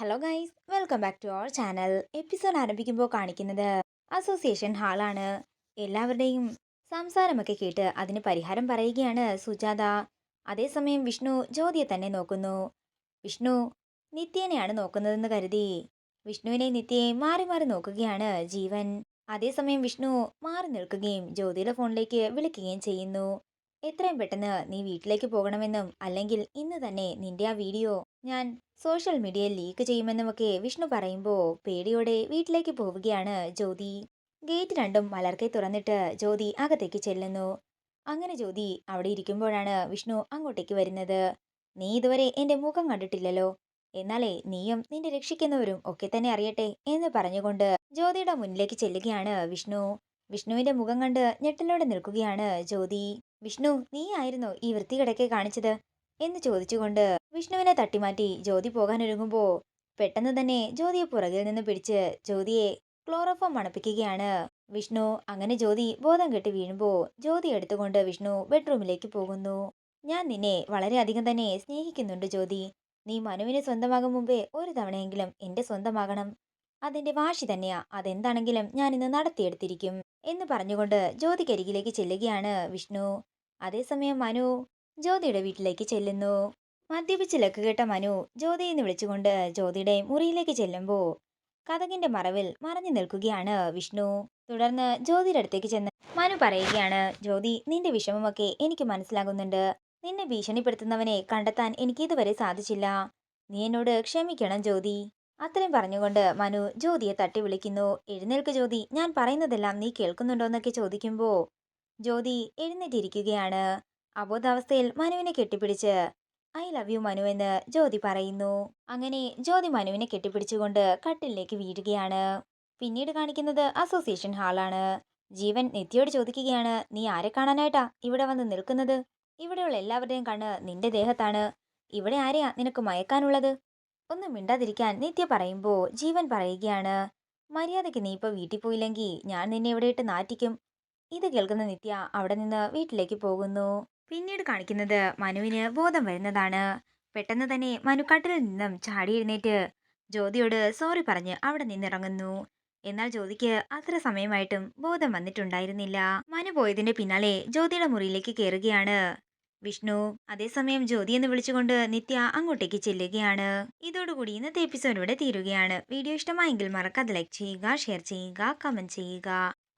Hello guys welcome back to our channel episode ആരംഭിക്കുമ്പോൾ കാണിക്കുന്നത് association ഹാളാണ് എല്ലാവരുടെയും സംസാരമൊക്കെ കേട്ട് അതിന് പരിഹാരം പറയുകയാണ് സുജാത. അതേസമയം വിഷ്ണു ജ്യോതിയെ തന്നെ നോക്കുന്നു. വിഷ്ണു നിത്യേനെയാണ് നോക്കുന്നതെന്ന് കരുതി. വിഷ്ണുവിനെ നിത്യയെ മാറി മാറി നോക്കുകയാണ് ജീവൻ. അതേസമയം വിഷ്ണു മാറി നിൽക്കുകയും ജ്യോതിയുടെ ഫോണിലേക്ക് വിളിക്കുകയും ചെയ്യുന്നു. എത്രയും പെട്ടെന്ന് നീ വീട്ടിലേക്ക് പോകണമെന്നും അല്ലെങ്കിൽ ഇന്ന് തന്നെ നിന്റെ ആ വീഡിയോ ഞാൻ സോഷ്യൽ മീഡിയയിൽ ലീക്ക് ചെയ്യുമെന്നുമൊക്കെ വിഷ്ണു പറയുമ്പോൾ പേടിയോടെ വീട്ടിലേക്ക് പോവുകയാണ് ജ്യോതി. ഗേറ്റ് രണ്ടും മലർക്കെ തുറന്നിട്ട് ജ്യോതി അകത്തേക്ക് ചെല്ലുന്നു. അങ്ങനെ ജ്യോതി അവിടെ ഇരിക്കുമ്പോഴാണ് വിഷ്ണു അങ്ങോട്ടേക്ക് വരുന്നത്. നീ ഇതുവരെ എന്റെ മുഖം കണ്ടിട്ടില്ലല്ലോ. എന്നാലേ നീയും നിന്റെ രക്ഷിക്കുന്നവരും ഒക്കെ തന്നെ അറിയട്ടെ എന്ന് പറഞ്ഞുകൊണ്ട് ജ്യോതിയുടെ മുന്നിലേക്ക് ചെല്ലുകയാണ് വിഷ്ണു. വിഷ്ണുവിന്റെ മുഖം കണ്ട് ഞെട്ടലോടെ നിൽക്കുകയാണ് ജ്യോതി. വിഷ്ണു നീ ആയിരുന്നോ ഈ വൃത്തികിടക്കെ കാണിച്ചത്? എന്ന് ചോദിച്ചുകൊണ്ട് വിഷ്ണുവിനെ തട്ടിമാറ്റി ജ്യോതി പോകാനൊരുങ്ങുമ്പോ പെട്ടെന്ന് തന്നെ ജ്യോതിയെ പുറകിൽ നിന്ന് പിടിച്ച് ജ്യോതിയെ ക്ലോറോഫോം മണപ്പിക്കുകയാണ് വിഷ്ണു അങ്ങനെ ജ്യോതി ബോധം കെട്ടി വീഴുമ്പോ ജ്യോതി എടുത്തുകൊണ്ട് വിഷ്ണു ബെഡ്റൂമിലേക്ക് പോകുന്നു. ഞാൻ നിന്നെ വളരെയധികം തന്നെ സ്നേഹിക്കുന്നുണ്ട് ജ്യോതി. നീ മനുവിനെ സ്വന്തമാകും മുമ്പേ ഒരു തവണയെങ്കിലും എന്റെ സ്വന്തമാകണം. അതിന്റെ വാശി തന്നെയാ. അതെന്താണെങ്കിലും ഞാൻ ഇന്ന് നടത്തിയെടുത്തിരിക്കും എന്ന് പറഞ്ഞുകൊണ്ട് ജ്യോതിക്കരികിലേക്ക് ചെല്ലുകയാണ് വിഷ്ണു. അതേസമയം മനു ജ്യോതിയുടെ വീട്ടിലേക്ക് ചെല്ലുന്നു. മദ്യപിച്ച് ലക്ക് കേട്ട മനു ജ്യോതിയെ എന്ന് വിളിച്ചുകൊണ്ട് ജ്യോതിയുടെ മുറിയിലേക്ക് ചെല്ലുമ്പോൾ കഥകിന്റെ മറവിൽ മറഞ്ഞു നിൽക്കുകയാണ് വിഷ്ണു. തുടർന്ന് ജ്യോതിയുടെ അടുത്തേക്ക് ചെന്ന് മനു പറയുകയാണ് ജ്യോതി നിന്റെ വിഷമമൊക്കെ എനിക്ക് മനസ്സിലാകുന്നുണ്ട്. നിന്നെ ഭീഷണിപ്പെടുത്തുന്നവനെ കണ്ടെത്താൻ എനിക്ക് ഇതുവരെ സാധിച്ചില്ല. നീ എന്നോട് ക്ഷമിക്കണം ജ്യോതി. അത്രയും പറഞ്ഞുകൊണ്ട് മനു ജ്യോതിയെ തട്ടി വിളിക്കുന്നു. എഴുന്നേൽക്ക് ജ്യോതി ഞാൻ പറയുന്നതെല്ലാം നീ കേൾക്കുന്നുണ്ടോ എന്നൊക്കെ ചോദിക്കുമ്പോൾ ജ്യോതി എഴുന്നേറ്റിരിക്കുകയാണ്. അബോധാവസ്ഥയിൽ മനുവിനെ കെട്ടിപ്പിടിച്ച്. ഐ ലവ് യു മനു എന്ന് ജ്യോതി പറയുന്നു. അങ്ങനെ ജ്യോതി മനുവിനെ കെട്ടിപ്പിടിച്ചുകൊണ്ട് കട്ടിലേക്ക് വീഴുകയാണ്. പിന്നീട് കാണിക്കുന്നത് അസോസിയേഷൻ ഹാളാണ്. ജീവൻ നിത്യയോട് ചോദിക്കുകയാണ് നീ ആരെ കാണാനായിട്ടാ ഇവിടെ വന്ന് നിൽക്കുന്നത്? ഇവിടെയുള്ള എല്ലാവരുടെയും കണ്ണ് നിന്റെ ദേഹത്താണ്. ഇവിടെ ആരെയാ നിനക്ക് മയക്കാനുള്ളത്? ഒന്നും മിണ്ടാതിരിക്കാൻ നിത്യ പറയുമ്പോൾ ജീവൻ പറയുകയാണ്. മര്യാദയ്ക്ക് നീ ഇപ്പോൾ വീട്ടിൽ പോയില്ലെങ്കിൽ ഞാൻ നിന്നെ ഇവിടെ ഇട്ട് നാറ്റിക്കും. ഇത് കേൾക്കുന്ന നിത്യ അവിടെ നിന്ന് വീട്ടിലേക്ക് പോകുന്നു. പിന്നീട് കാണിക്കുന്നത് മനുവിന് ബോധം വരുന്നതാണ്. പെട്ടെന്ന് തന്നെ മനു കട്ടിൽ നിന്നും ചാടി എഴുന്നേറ്റ് ജ്യോതിയോട് സോറി പറഞ്ഞ് അവിടെ നിന്നിറങ്ങുന്നു. എന്നാൽ ജ്യോതിക്ക് അത്ര സമയമായിട്ടും ബോധം വന്നിട്ടുണ്ടായിരുന്നില്ല. മനു പോയതിന്റെ പിന്നാലെ ജ്യോതിയുടെ മുറിയിലേക്ക് കയറുകയാണ് വിഷ്ണു അതേസമയം ജ്യോതി എന്ന് വിളിച്ചുകൊണ്ട് നിത്യ അങ്ങോട്ടേക്ക് ചെല്ലുകയാണ്. ഇതോടുകൂടി ഇന്നത്തെ എപ്പിസോഡ് ഇവിടെ തീരുകയാണ്. വീഡിയോ ഇഷ്ടമായെങ്കിൽ മറക്കാതെ ലൈക്ക് ചെയ്യുക ഷെയർ ചെയ്യുക കമന്റ് ചെയ്യുക.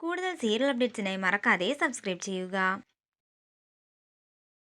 കൂടുതൽ സീരിയൽ അപ്ഡേറ്റ്സിനായി മറക്കാതെ സബ്സ്ക്രൈബ് ചെയ്യുക.